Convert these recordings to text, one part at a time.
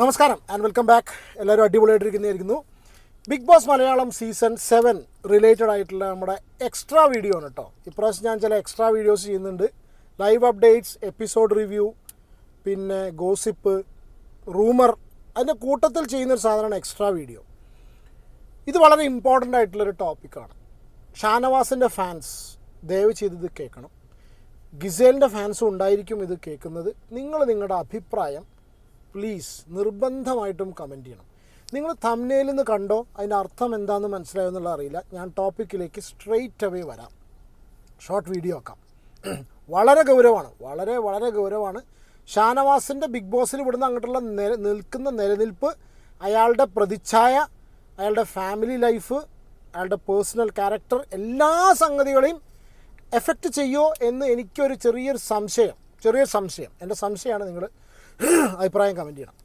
നമസ്കാരം and welcome back എല്ലാവരും അടിപൊളിയായിട്ടിരിക്കുന്നതായിരിക്കുന്നു. Big boss Malayalam season seven related ആയിട്ടുള്ള നമ്മുടെ എക്സ്ട്രാ വീഡിയോ ആണ് കേട്ടോ ഇപ്രാവശ്യം ഞാൻ ചില എക്സ്ട്രാ വീഡിയോസ് ചെയ്യുന്നുണ്ട്. ലൈവ് അപ്ഡേറ്റ്സ് എപ്പിസോഡ് റിവ്യൂ പിന്നെ ഗോസിപ്പ് റൂമർ അതിന്റെ കൂട്ടത്തിൽ ചെയ്യുന്നൊരു സാധനമാണ് എക്സ്ട്രാ വീഡിയോ ഇത് വളരെ ഇമ്പോർട്ടന്റ് ആയിട്ടുള്ളൊരു ടോപ്പിക്കാണ് ഷാനവാസിന്റെ ഫാൻസ് ദയവ് ചെയ്ത് ഇത് കേൾക്കണം. ഗിസേലിന്റെ ഫാൻസും ഉണ്ടായിരിക്കും ഇത് കേൾക്കുന്നത്. നിങ്ങൾ നിങ്ങളുടെ അഭിപ്രായം പ്ലീസ് നിർബന്ധമായിട്ടും കമന്റ് ചെയ്യണം. നിങ്ങൾ തമ്നയിൽ നിന്ന് കണ്ടോ? അതിന്റെ അർത്ഥം എന്താണെന്ന് മനസ്സിലായോ എന്നുള്ള അറിയില്ല. ഞാൻ ടോപ്പിക്കിലേക്ക് സ്ട്രെയിറ്റ് അവേ വരാം. ഷോർട്ട് വീഡിയോ ആക്കാം. വളരെ ഗൗരവമാണ്. വളരെ വളരെ ഗൗരവമാണ്. ഷാനവാസിന്റെ ബിഗ് ബോസിൽ ഇവിടുന്ന് അങ്ങോട്ടുള്ള നില നിൽക്കുന്ന നിലനിൽപ്പ് അയാളുടെ പ്രതിച്ഛായ അയാളുടെ ഫാമിലി ലൈഫ് അയാളുടെ പേഴ്സണൽ ക്യാരക്ടർ എല്ലാ സംഗതികളെയും എഫക്റ്റ് ചെയ്യുമോ എന്ന് എനിക്കൊരു ചെറിയൊരു സംശയം. ചെറിയൊരു സംശയം. എന്റെ സംശയമാണ് നിങ്ങൾ അഭിപ്രായം കമന്റ് ചെയ്യണം.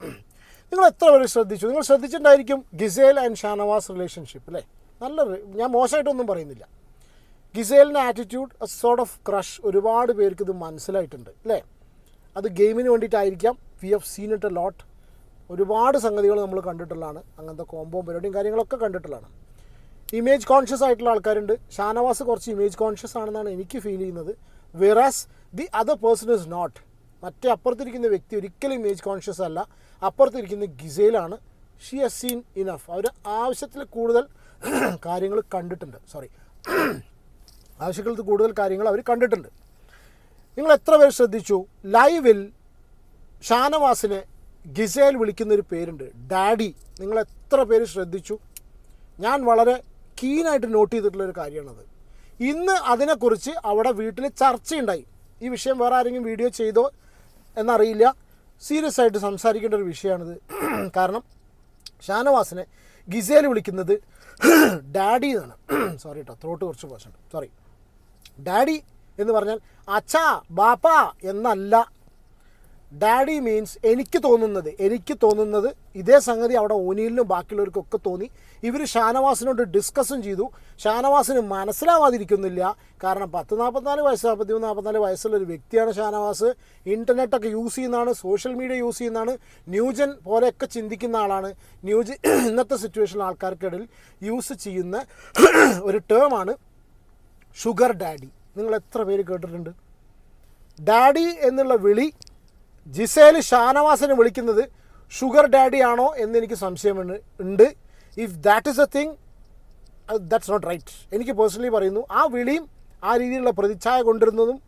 നിങ്ങൾ എത്ര പേര് ശ്രദ്ധിച്ചു? നിങ്ങൾ ശ്രദ്ധിച്ചിട്ടുണ്ടായിരിക്കും ഗിസേൽ ആൻഡ് ഷാനവാസ് റിലേഷൻഷിപ്പ് അല്ലേ നല്ല ഞാൻ മോശമായിട്ടൊന്നും പറയുന്നില്ല. ഗിസേലിന്റെ attitude a sort of crush ഒരുപാട് പേർക്ക് ഇത് മനസ്സിലായിട്ടുണ്ട് അല്ലേ അത് ഗെയിമിന് വേണ്ടിയിട്ടായിരിക്കാം. We have seen it a lot ഒരുപാട് സംഗതികൾ നമ്മൾ കണ്ടിട്ടുള്ളതാണ്. അങ്ങനത്തെ കോംബോ പരിപാടിയും കാര്യങ്ങളൊക്കെ കണ്ടിട്ടുള്ളതാണ്. ഇമേജ് കോൺഷ്യസ് ആയിട്ടുള്ള ആൾക്കാരുണ്ട്. ഷാനവാസ് കുറച്ച് ഇമേജ് കോൺഷ്യസ് ആണെന്നാണ് എനിക്ക് ഫീൽ ചെയ്യുന്നത്. Whereas the other person is not മറ്റേ അപ്പുറത്തിരിക്കുന്ന വ്യക്തി ഒരിക്കലും ഇമേജ് കോൺഷ്യസ് അല്ല. അപ്പുറത്തിരിക്കുന്ന ഗിസയിലാണ്. ഷി ഹസ് സീൻ ഇനഫ് അവർ ആവശ്യത്തിൽ കൂടുതൽ കാര്യങ്ങൾ കണ്ടിട്ടുണ്ട്. സോറി ആവശ്യത്തിൽ കൂടുതൽ കാര്യങ്ങൾ അവർ കണ്ടിട്ടുണ്ട്. നിങ്ങൾ എത്ര പേർ ശ്രദ്ധിച്ചു? ലൈവിൽ ഷാനവാസിനെ ഗിസേൽ വിളിക്കുന്നൊരു പേരുണ്ട്. ഡാഡി നിങ്ങൾ എത്ര പേര് ശ്രദ്ധിച്ചു? ഞാൻ വളരെ കീനായിട്ട് നോട്ട് ചെയ്തിട്ടുള്ളൊരു കാര്യമാണത്. ഇന്ന് അതിനെക്കുറിച്ച് അവിടെ വീട്ടിൽ ചർച്ചയുണ്ടായി. ഈ വിഷയം വേറെ ആരെങ്കിലും വീഡിയോ ചെയ്തോ എന്നറിയില്ല. സീരിയസ് ആയിട്ട് സംസാരിക്കേണ്ട ഒരു വിഷയമാണിത്. കാരണം ഷാനവാസിനെ ഗിസേൽ വിളിക്കുന്നത് ഡാഡി എന്നാണ്. സോറി കേട്ടോ ത്രോട്ട് കുറച്ച് പോഷുണ്ട് സോറി ഡാഡി എന്ന് പറഞ്ഞാൽ അച്ഛാ ബാപ്പ എന്നല്ല ഡാഡി മീൻസ് എനിക്ക് തോന്നുന്നത് എനിക്ക് തോന്നുന്നത് ഇതേ സംഗതി അവിടെ ഓനിയിലും ബാക്കിയുള്ളവർക്കൊക്കെ തോന്നി. ഇവർ ഷാനവാസിനോട് ഡിസ്കസും ചെയ്തു. ഷാനവാസിന് മനസ്സിലാവാതിരിക്കുന്നില്ല. കാരണം പത്ത് നാൽപ്പത്തിനാല് വയസ്സ് നാൽപ്പത്തിമൂന്ന് നാൽപ്പത്തിനാല് വയസ്സുള്ള ഒരു വ്യക്തിയാണ് ഷാനവാസ്. ഇന്റർനെറ്റൊക്കെ യൂസ് ചെയ്യുന്നതാണ് സോഷ്യൽ മീഡിയ യൂസ് ചെയ്യുന്നതാണ്. ന്യൂജൻ പോലെയൊക്കെ ചിന്തിക്കുന്ന ആളാണ്. ന്യൂജൻ ഇന്നത്തെ സിറ്റുവേഷനിൽ ആൾക്കാർക്കിടയിൽ യൂസ് ചെയ്യുന്ന ഒരു ടേമാണ് ഷുഗർ ഡാഡി നിങ്ങൾ എത്ര പേര് കേട്ടിട്ടുണ്ട്? ഡാഡി എന്നുള്ള വിളി ജിസേൽ ഷാനവാസിനെ വിളിക്കുന്നത് ഷുഗർ ഡാഡി ആണോ എന്ന് എനിക്ക് സംശയമുണ്ട് ഉണ്ട്. If that is a thing that's not right എനിക്ക് പേഴ്സണലി പറയുന്നു ആ വിളിയും ആ രീതിയിലുള്ള പ്രതിച്ഛായ കൊണ്ടിരുന്നതും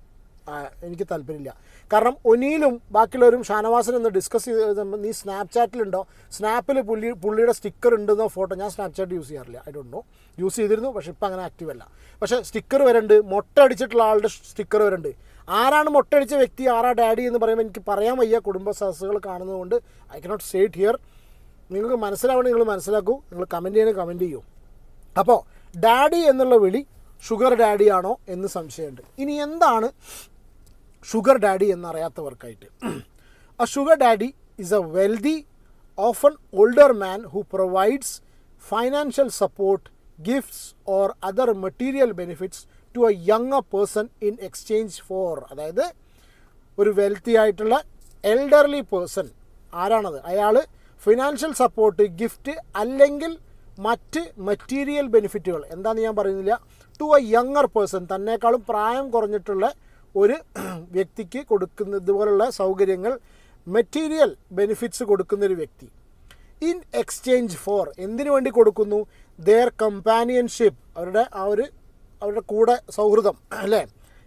എനിക്ക് താല്പര്യമില്ല. കാരണം ഒനിയിലും ബാക്കിയുള്ളവരും ഷാനവാസൻ ഒന്ന് ഡിസ്കസ് ചെയ്ത് നീ സ്നാപ്ചാറ്റിലുണ്ടോ? സ്നാപ്പിൽ പുള്ളി പുള്ളിയുടെ സ്റ്റിക്കർ ഉണ്ടെന്നോ ഫോട്ടോ ഞാൻ സ്നാപ്ചാറ്റ് യൂസ് ചെയ്യാറില്ല. ഐ ഡോണ്ട് നോ യൂസ് ചെയ്തിരുന്നു പക്ഷേ ഇപ്പം അങ്ങനെ ആക്റ്റീവ് അല്ല. പക്ഷേ സ്റ്റിക്കർ വരുന്നുണ്ട്. മൊട്ട അടിച്ചിട്ടുള്ള ആളുടെ സ്റ്റിക്കർ വരുന്നുണ്ട്. ആരാണ് മൊട്ടടിച്ച വ്യക്തി ആരാ ഡാഡി എന്ന് പറയുമ്പോൾ എനിക്ക് പറയാൻ വയ്യ. കുടുംബ സദസ്സുകൾ കാണുന്നതുകൊണ്ട് ഐ കനോട്ട് സേറ്റ് ഹിയർ നിങ്ങൾക്ക് മനസ്സിലാവണം നിങ്ങൾ മനസ്സിലാക്കൂ. നിങ്ങൾ കമന്റ് ചെയ്യണം കമന്റ് ചെയ്യൂ. അപ്പോൾ ഡാഡി എന്നുള്ള വിളി ഷുഗർ ഡാഡിയാണോ എന്ന് സംശയമുണ്ട്. ഇനി എന്താണ് ഷുഗർ ഡാഡി എന്നറിയാത്തവർക്കായിട്ട്? ആ sugar daddy is a wealthy often older man who provides financial support gifts or other material benefits to a young person in exchange for അതായത് ഒരു വെൽത്തി ആയിട്ടുള്ള എൽഡർലി പേഴ്സൺ ആരാണത്? അയാൾ ഫിനാൻഷ്യൽ സപ്പോർട്ട് ഗിഫ്റ്റ് അല്ലെങ്കിൽ മറ്റ് material ബെനിഫിറ്റുകൾ എന്താണെന്ന് ഞാൻ പറയുന്നില്ല. ടു എ യങ്ങർ പേഴ്സൺ തന്നെക്കാളും പ്രായം കുറഞ്ഞിട്ടുള്ള ഒരു വ്യക്തിക്ക് കൊടുക്കുന്ന ഇതുപോലുള്ള സൗകര്യങ്ങൾ മെറ്റീരിയൽ ബെനിഫിറ്റ്സ് കൊടുക്കുന്ന ഒരു വ്യക്തി. ഇൻ എക്സ്ചേഞ്ച് ഫോർ എന്തിനു വേണ്ടി കൊടുക്കുന്നു? ദെയർ കമ്പാനിയൻഷിപ്പ് അവരുടെ ആ ഒരു അവരുടെ കൂടെ സൗഹൃദം അല്ലേ?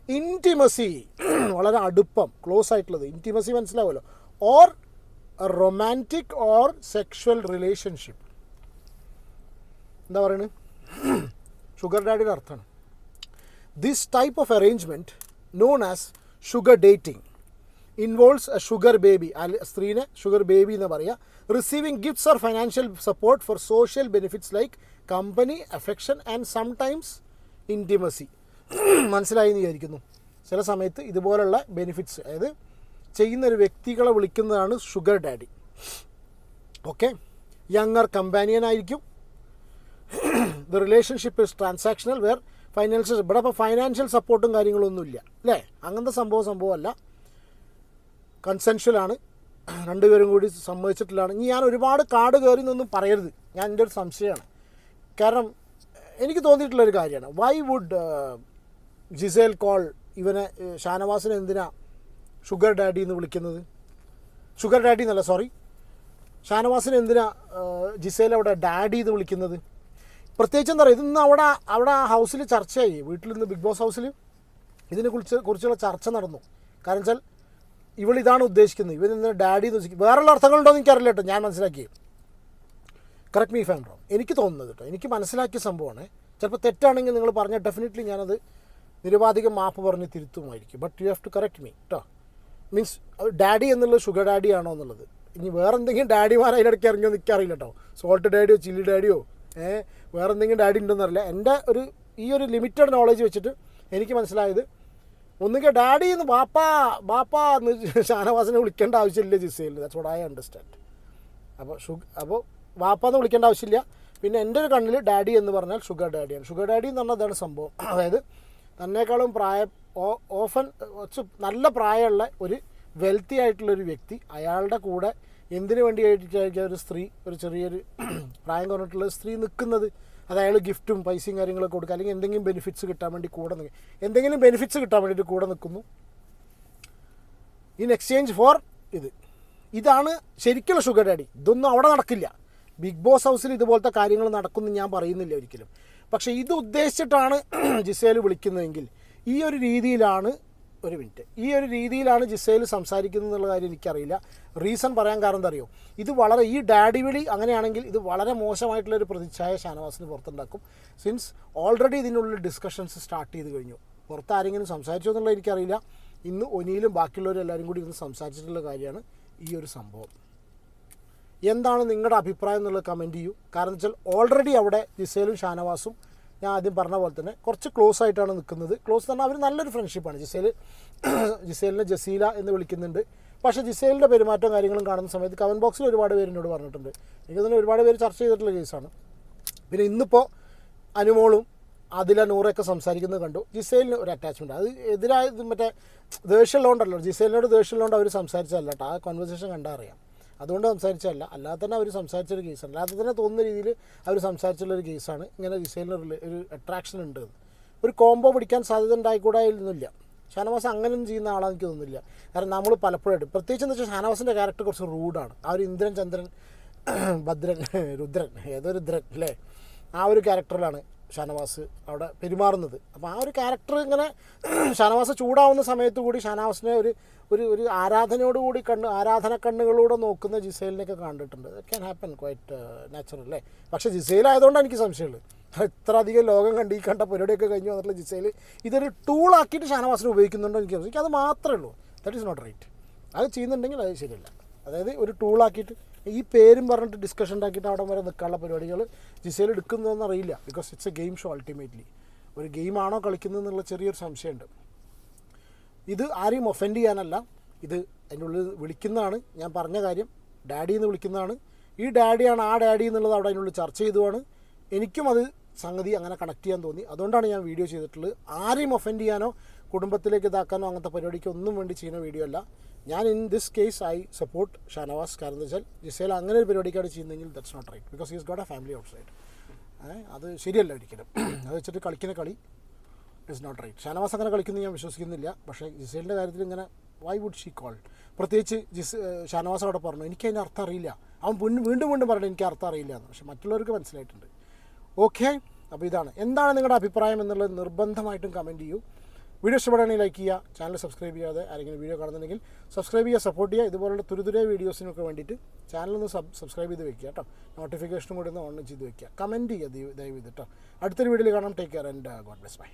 ഇന്റിമസി വളരെ അടുപ്പം ക്ലോസ് ആയിട്ടുള്ളത്. Intimacy മനസ്സിലാവുമല്ലോ. Or romantic or sexual relationship എന്താ പറയുന്നത് ഷുഗർ ഡാഡിയുടെ അർത്ഥമാണ്. This type of arrangement known as sugar dating involves a sugar baby സ്ത്രീനെ sugar baby എന്ന് പറയുക receiving gifts or financial support for social benefits like company affection and sometimes intimacy മനസ്സിലായി എന്ന് വിചാരിക്കുന്നു. ചില സമയത്ത് ഇതുപോലുള്ള ബെനിഫിറ്റ്സ് അതായത് ചെയ്യുന്ന ഒരു വ്യക്തികളെ വിളിക്കുന്നതാണ് sugar daddy okay younger companion ആയിരിക്കും. The relationship is transactional where financial ഇവിടെ അപ്പോൾ ഫൈനാൻഷ്യൽ സപ്പോർട്ടും കാര്യങ്ങളൊന്നുമില്ല. അല്ലേ? അങ്ങനത്തെ സംഭവം സംഭവമല്ല. കൺസെൻഷ്യലാണ് രണ്ടുപേരും കൂടി സമ്മതിച്ചിട്ടുള്ളതാണ്. ഇനി ഞാൻ ഒരുപാട് കാട് കയറി എന്നൊന്നും പറയരുത്. ഞാൻ എന്റെ ഒരു സംശയമാണ്. കാരണം എനിക്ക് തോന്നിയിട്ടുള്ളൊരു കാര്യമാണ്. വൈ വുഡ് ജിസേൽ കോൾ ഇവനെ ഷാനവാസിനെ എന്തിനാ ഷുഗർ ഡാഡി എന്ന് വിളിക്കുന്നത്? ഷുഗർ ഡാഡി എന്നല്ല സോറി ഷാനവാസിനെ എന്തിനാ ജിസേൽ അവിടെ ഡാഡി എന്ന് വിളിക്കുന്നത്? പ്രത്യേകിച്ച് എന്താ പറയുക ഇതിന്ന് അവിടെ അവിടെ ആ ഹൗസിൽ ചർച്ചയായി. വീട്ടിൽ നിന്ന് ബിഗ് ബോസ് ഹൗസിൽ ഇതിനെ കുറിച്ച് കുറിച്ചുള്ള ചർച്ച നടന്നു. കാരണം വെച്ചാൽ ഇവൾ ഇതാണ് ഉദ്ദേശിക്കുന്നത്. ഇവൻ ഇന്ന് ഡാഡി എന്ന് വെച്ചാൽ വേറെയുള്ള അർത്ഥങ്ങളുണ്ടോ എന്ന് എനിക്കറിയില്ല കേട്ടോ ഞാൻ മനസ്സിലാക്കി കറക്റ്റ് മീ ഫാൻ റോങ് എനിക്ക് തോന്നുന്നത് കേട്ടോ എനിക്ക് മനസ്സിലാക്കിയ സംഭവമാണ്. ചിലപ്പോൾ തെറ്റാണെങ്കിൽ നിങ്ങൾ പറഞ്ഞാൽ ഡെഫിനറ്റ്ലി ഞാനത് നിരവാധികം മാപ്പ് പറഞ്ഞ് തിരുത്തുമായിരിക്കും. But you have to correct me കേട്ടോ മീൻസ് ഡാഡി എന്നുള്ളത് ഷുഗർ ഡാഡി ആണോ എന്നുള്ളത്. ഇനി വേറെ എന്തെങ്കിലും ഡാഡിമാർ അതിനിടയ്ക്ക് ഇറങ്ങിയോ നിൽക്കാറില്ല കേട്ടോ സോൾട്ട് ഡാഡിയോ ചില്ലി ഡാഡിയോ ഏഹ് വേറെ എന്തെങ്കിലും ഡാഡി ഉണ്ടെന്നറിയില്ല എന്റെ ഒരു ഈ ഒരു ലിമിറ്റഡ് നോളജ് വെച്ചിട്ട് എനിക്ക് മനസ്സിലായത് ഒന്നുകിൽ ഡാഡി എന്ന് ബാപ്പാ ബാപ്പാ എന്ന് ഷാനവാസിനെ വിളിക്കേണ്ട ആവശ്യമില്ല Gizele that's what I understand അപ്പോൾ ഷുഗർ അപ്പോൾ വാപ്പാന്ന് വിളിക്കേണ്ട ആവശ്യമില്ല. പിന്നെ എന്റെ ഒരു കണ്ണിൽ ഡാഡി എന്ന് പറഞ്ഞാൽ ഷുഗർ ഡാഡിയാണ്. ഷുഗർ ഡാഡി എന്ന് പറഞ്ഞാൽ അതാണ് സംഭവം. അതായത് തന്നേക്കാളും പ്രായം ഓഫൻ നല്ല പ്രായമുള്ള ഒരു വെൽത്തി ആയിട്ടുള്ള ഒരു വ്യക്തി. അയാളുടെ കൂടെ എന്തിനു വേണ്ടിയായിട്ടായിരിക്കും ഒരു സ്ത്രീ ഒരു ചെറിയൊരു പ്രായം കുറഞ്ഞിട്ടുള്ള സ്ത്രീ നിൽക്കുന്നത്? അത് അയാൾ ഗിഫ്റ്റും പൈസയും കാര്യങ്ങളൊക്കെ കൊടുക്കുക. അല്ലെങ്കിൽ എന്തെങ്കിലും ബെനിഫിറ്റ്സ് കിട്ടാൻ വേണ്ടി കൂടെ നിൽക്കുക. എന്തെങ്കിലും ബെനിഫിറ്റ്സ് കിട്ടാൻ വേണ്ടിയിട്ട് കൂടെ നിൽക്കുന്നു. ഇൻ എക്സ്ചേഞ്ച് ഫോർ ഇത്. ഇതാണ് ശരിക്കുള്ള ഷുഗർ ഡാഡി. ഇതൊന്നും അവിടെ നടക്കില്ല. ബിഗ് ബോസ് ഹൗസിൽ ഇതുപോലത്തെ കാര്യങ്ങൾ നടക്കുന്നു ഞാൻ പറയുന്നില്ല ഒരിക്കലും. പക്ഷേ ഇത് ഉദ്ദേശിച്ചിട്ടാണ് ജിസേൽ വിളിക്കുന്നതെങ്കിൽ ഈ ഒരു രീതിയിലാണ് ഒരു മിനിറ്റ്. ഈ ഒരു രീതിയിലാണ് ജിസേൽ സംസാരിക്കുന്നത് എന്നുള്ള കാര്യം എനിക്കറിയില്ല. റീസൺ പറയാൻ കാരണം എന്താ അറിയോ? ഇത് വളരെ ഈ ഡാഡി വിളി അങ്ങനെയാണെങ്കിൽ ഇത് വളരെ മോശമായിട്ടുള്ളൊരു പ്രതിച്ഛായ ഷാനവാസിന് പുറത്തുണ്ടാക്കും. സിൻസ് ഓൾറെഡി ഇതിനുള്ള ഡിസ്കഷൻസ് സ്റ്റാർട്ട് ചെയ്ത് കഴിഞ്ഞു. പുറത്ത് ആരെങ്കിലും സംസാരിച്ചോ എന്നുള്ളത് എനിക്കറിയില്ല. ഇന്ന് ഒനിയിലും ബാക്കിയുള്ളവരും എല്ലാവരും കൂടി ഇരുന്ന് സംസാരിച്ചിട്ടുള്ള കാര്യമാണ് ഈ ഒരു സംഭവം. എന്താണ് നിങ്ങളുടെ അഭിപ്രായം എന്നുള്ളത് കമന്റ് ചെയ്യൂ. കാരണം വെച്ചാൽ ഓൾറെഡി അവിടെ ജിസേലും ഷാനവാസും ഞാൻ ആദ്യം പറഞ്ഞ പോലെ തന്നെ കുറച്ച് ക്ലോസ് ആയിട്ടാണ് നിൽക്കുന്നത്. ക്ലോസ് എന്ന് അവർ നല്ലൊരു ഫ്രണ്ട്ഷിപ്പാണ് ജിസേൽ ജിസേലിനെ ജസീല എന്ന് വിളിക്കുന്നുണ്ട്. പക്ഷേ ജിസേലിന്റെ പെരുമാറ്റവും കാര്യങ്ങളും കാണുന്ന സമയത്ത് കമന്റ് ബോക്സിൽ ഒരുപാട് പേര് എന്നോട് പറഞ്ഞിട്ടുണ്ട്. എനിക്ക് തന്നെ ഒരുപാട് പേര് ചർച്ച ചെയ്തിട്ടുള്ള കേസാണ് പിന്നെ ഇന്നിപ്പോൾ അനുമോളും അതില നൂറൊക്കെ സംസാരിക്കുന്നത് കണ്ടു. ജിസേലിന് ഒരു അറ്റാച്ച്മെന്റ് അത് എതിരായത് മറ്റേ ദേഷ്യമുള്ളതുകൊണ്ടല്ലോ. ജിസേലിനോട് ദേഷ്യമുള്ളതുകൊണ്ട് അവർ സംസാരിച്ചതല്ല കേട്ടോ. ആ കോൺവെർസേഷൻ കണ്ടാൽ അറിയാം. അതുകൊണ്ട് സംസാരിച്ചതല്ല. അല്ലാതെ തന്നെ അവർ സംസാരിച്ചൊരു കേസാണ് അല്ലാതെ തന്നെ തോന്നുന്ന രീതിയിൽ അവർ സംസാരിച്ചുള്ളൊരു കേസാണ് ഇങ്ങനെ റിലേ- ഒരു അട്രാക്ഷൻ ഉണ്ട്. ഒരു കോംബോ പിടിക്കാൻ സാധ്യത ഉണ്ടായിക്കൂടായിരുന്നില്ല ഷാനവാസ് അങ്ങനെയൊന്നും ചെയ്യുന്ന ആളാണ് എനിക്ക് തോന്നുന്നില്ല. കാരണം നമ്മൾ പലപ്പോഴായിട്ട് പ്രത്യേകിച്ച് എന്ന് വെച്ചാൽ ഷാനവാസിന്റെ ക്യാരക്ടർ കുറച്ച് റൂഡാണ് ആ ഒരു ഇന്ദ്രൻ ചന്ദ്രൻ ഭദ്രൻ രുദ്രൻ ഏതോ രുദ്രൻ അല്ലേ? ആ ഒരു ക്യാരക്ടറിലാണ് ഷാനവാസ് അവിടെ പെരുമാറുന്നത്. അപ്പോൾ ആ ഒരു ക്യാരക്ടർ ഇങ്ങനെ ഷാനവാസ് ചൂടാവുന്ന സമയത്ത് കൂടി ഷാനവാസിനെ ഒരു ഒരു ഒരു ആരാധനയോടുകൂടി കണ്ണ് ആരാധന കണ്ണുകളോടെ നോക്കുന്ന ജിസേലിനെയൊക്കെ കണ്ടിട്ടുണ്ട്. ക്യാൻ ഹാപ്പൻ ക്വൈറ്റ് നാച്ചുറൽ അല്ലേ? പക്ഷേ ജിസേൽ ആയതുകൊണ്ടാണ് എനിക്ക് സംശയമുള്ളത്. ഇത്ര അധികം ലോകം കണ്ട് ഈ കണ്ട പരിപാടിയൊക്കെ കഴിഞ്ഞു വന്നിട്ടുള്ള ജിസേൽ ഇതൊരു ടൂളാക്കിയിട്ട് ഷാനവാസിനെ ഉപയോഗിക്കുന്നുണ്ടോ എനിക്ക് എനിക്ക് അത് മാത്രമേ ഉള്ളൂ. ദാറ്റ് ഈസ് നോട്ട് റൈറ്റ് അത് ചെയ്യുന്നുണ്ടെങ്കിൽ അത് ശരിയല്ല. അതായത് ഒരു ടൂളാക്കിയിട്ട് ഈ പേരും പറഞ്ഞിട്ട് ഡിസ്കഷൻ ഉണ്ടാക്കിയിട്ട് അവിടെ വരെ നിൽക്കാനുള്ള പരിപാടികൾ ജിസേൽ എടുക്കുന്നതെന്ന് അറിയില്ല. Because it's a game show ultimately ഒരു ഗെയിമാണോ കളിക്കുന്നത് എന്നുള്ള ചെറിയൊരു സംശയമുണ്ട്. ഇത് ആരെയും ഒഫൻഡ് ചെയ്യാനല്ല. ഇത് അതിന്റെ ഉള്ളിൽ വിളിക്കുന്നതാണ്. ഞാൻ പറഞ്ഞ കാര്യം ഡാഡി എന്ന് വിളിക്കുന്നതാണ്. ഈ ഡാഡിയാണ് ആ ഡാഡി എന്നുള്ളത് അവിടെ അതിനുള്ളിൽ ചർച്ച ചെയ്തുവാണ് എനിക്കും അത് സംഗതി അങ്ങനെ കണക്ട് ചെയ്യാൻ തോന്നി. അതുകൊണ്ടാണ് ഞാൻ വീഡിയോ ചെയ്തിട്ടുള്ളത്. ആരെയും ഒഫൻഡ് ചെയ്യാനോ കുടുംബത്തിലേക്ക് ഇതാക്കാനോ അങ്ങനത്തെ പരിപാടിക്ക് ഒന്നും വേണ്ടി ചെയ്യുന്ന വീഡിയോ അല്ല. ഞാൻ in this case I support Shanavas കാരണം എന്ന് വെച്ചാൽ ജിസേൽ അങ്ങനെ ഒരു പരിപാടിക്കാണ് ചെയ്യുന്നതെങ്കിൽ that's not right because is got a family outside അത് ശരിയല്ല ഒരിക്കലും. അത് വെച്ചിട്ട് കളിക്കുന്ന കളി ഇറ്റ്സ് നോട്ട് റൈറ്റ് ഷാനവാസ് അങ്ങനെ കളിക്കുന്നു ഞാൻ വിശ്വസിക്കുന്നില്ല. പക്ഷേ ജിസേലിന്റെ കാര്യത്തിൽ ഇങ്ങനെ വൈ വുഡ് ഷീ കോൾ പ്രത്യേകിച്ച് ജിസ് ഷാനവാസ് അവിടെ പറഞ്ഞു എനിക്ക് അതിന്റെ അർത്ഥം അറിയില്ല. അവൻ വീണ്ടും വീണ്ടും വീണ്ടും പറഞ്ഞു എനിക്ക് അർത്ഥം അറിയില്ല എന്ന്. പക്ഷേ മറ്റുള്ളവർക്ക് മനസ്സിലായിട്ടുണ്ട്. ഓക്കെ അപ്പോൾ ഇതാണ്. എന്താണ് നിങ്ങളുടെ അഭിപ്രായം എന്നുള്ളത് നിർബന്ധമായിട്ടും കമന്റ് ചെയ്യൂ. വീഡിയോ ഇഷ്ടപ്പെടുകയാണെങ്കിൽ ലൈക്ക് ചെയ്യുക ചാനൽ സബ്സ്ക്രൈബ് ചെയ്യാതെ ആരെങ്കിലും വീഡിയോ കാണുന്നുണ്ടെങ്കിൽ സബ്സ്ക്രൈബ് ചെയ്യുക സപ്പോർട്ട് ചെയ്യുക ഇതുപോലുള്ള തുരുതുരെ വീഡിയോസിനൊക്കെ വേണ്ടിയിട്ട് ചാനലൊന്ന് സബ് സബ്സ്ക്രൈബ് ചെയ്ത് വെക്കുക കേട്ടോ നോട്ടിഫിക്കേഷനും കൂടി ഒന്ന് ഓൺ ചെയ്ത് വെക്കുക. കമന്റ് ചെയ്യുക ദയവ് ദയവ് ചെയ്ത് കേട്ടോ അടുത്തൊരു വീഡിയോയിൽ കാണാം. Take care and God bless bye